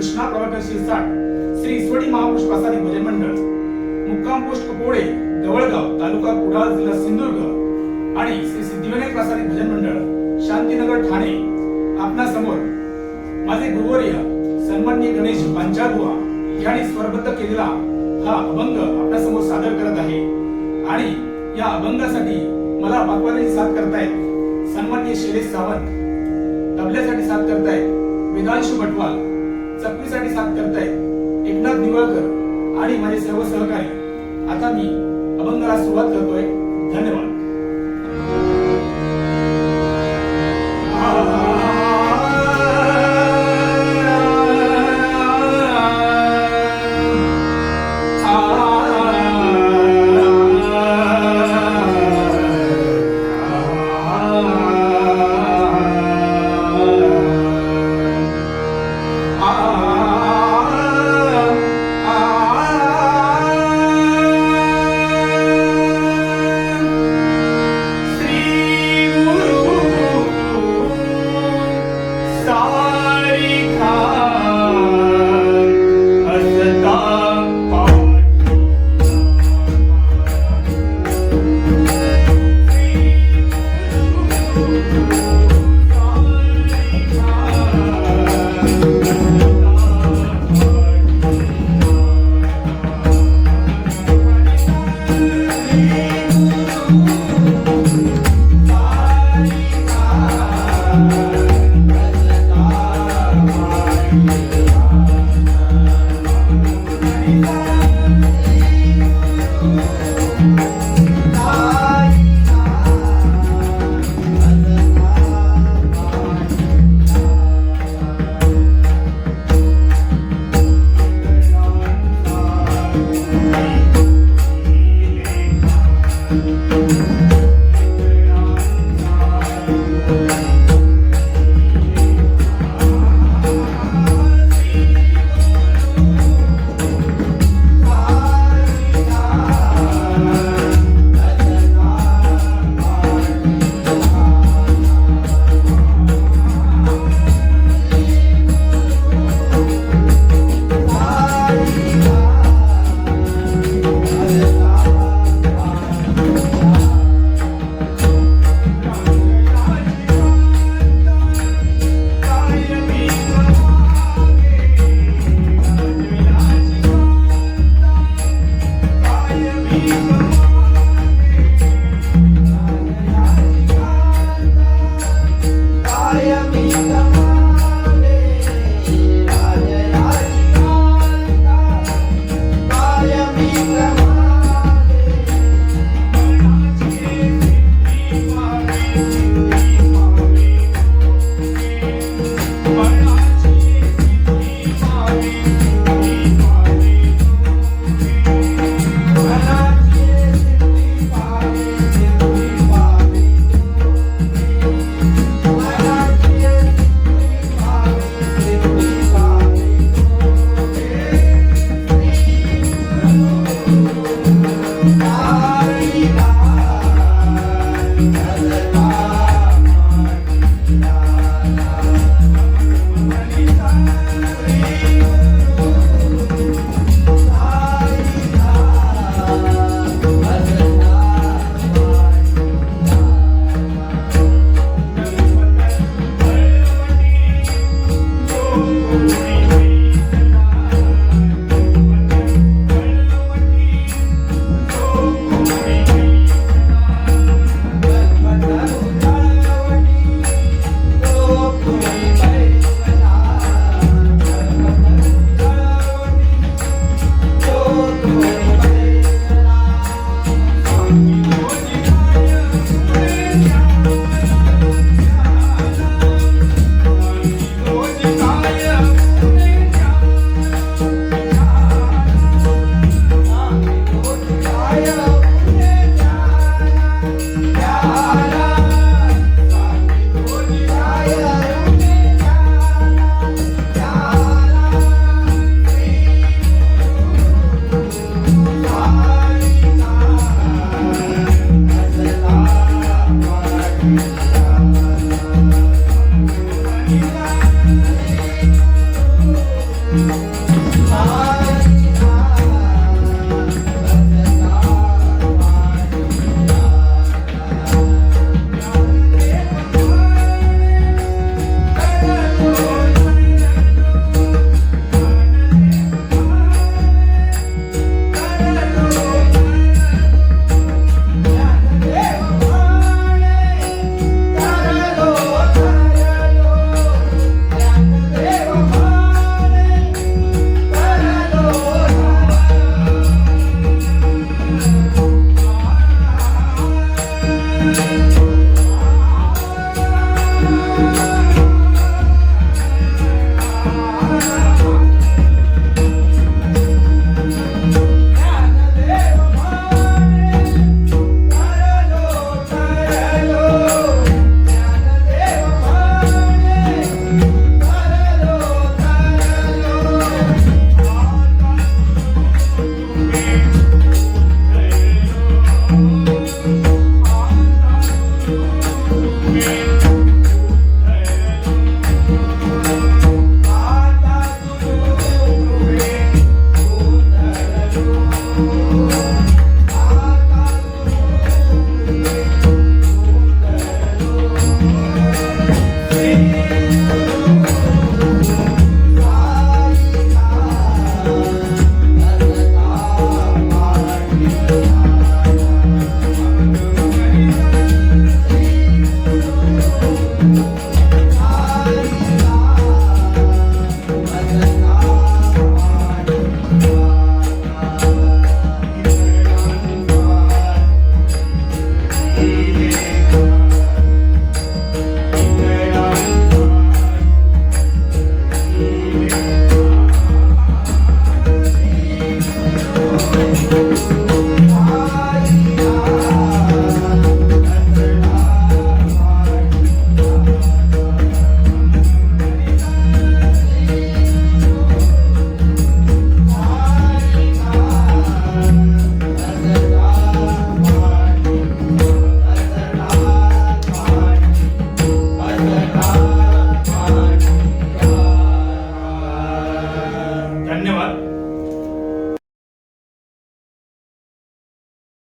कृष्णा प्रभाकर शिरसाट श्री ईश्वरी महापुरुष प्रसादी भजन मंडळ मुक्काम पोस्ट कोळे जवळगाव तालुका कुडाळ जिल्हा सिंधुदुर्ग आणि श्री सिद्धिविनायक प्रसादी भजन मंडळ शांतीनगर ठाणे आपणा समोर माझे गुरुवर्य सन्माननीय गणेश पंचागुआ यांनी स्वरबद्ध केलेला हा अभंग आपल्यासमोर सादर करत आहे. आणि या अभंगासाठी मला वाकवादाची साथ करतायत सन्माननीय शैलेश सावंत. तबल्यासाठी साथ करतायत वेदांशु भटवाल. चकवीसाठी साथ करतायत एकनाथ निवळकर आणि माझे सर्व सहकारी. आता मी अभंगाला सुरुवात करतोय. धन्यवाद.